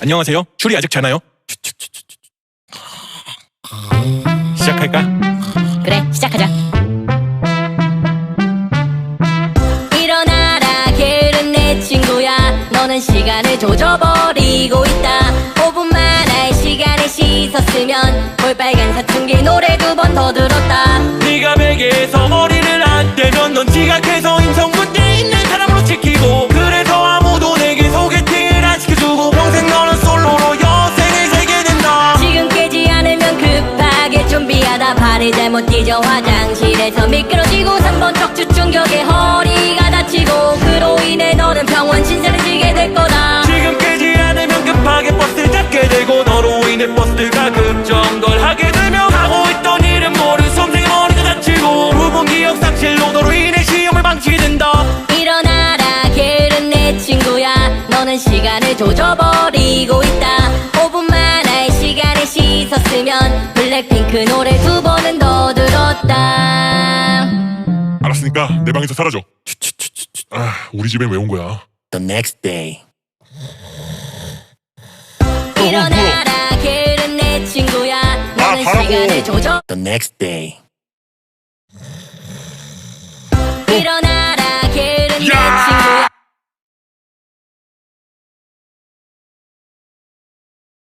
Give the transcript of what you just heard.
안녕하세요. 슈리 아직 자나요? 시작할까? 그래 시작하자 일어나라 게으른 내 친구야 너는 시간을 조져버리고 있다 5분만 할 시간을 씻었으면 볼빨간 사춘기 노래 두 번 더 들었다 네가 베개에서 머리를 안 떼면 넌 지각해서 하다 발을 잘못 뛰져 화장실에서 미끄러지고 3번 척추 충격에 허리가 다치고 그로 인해 너는 병원 신세를 지게 될 거다. 지금 깨지 않으면 급하게 버스를 잡게 되고 너로 인해 버스가 급정거하게 되며 하고 있던 일은 모르는 선생의 머리가 다치고 부분 기억 상실로 너로 인해 시험을 망치게 된다. 일어나라 게으른 내 친구야. 너는 시간을 조져버리고 있다 핑크 노래 두 번은 더 들었다. 알았으니까 내 방에서 사라져. 아 우리 집엔 왜 온 거야? The next day. 어, 어, 일어나라 게으른 내 친구야. 아, 너는 아, 시간을 조절 The next day. 일어나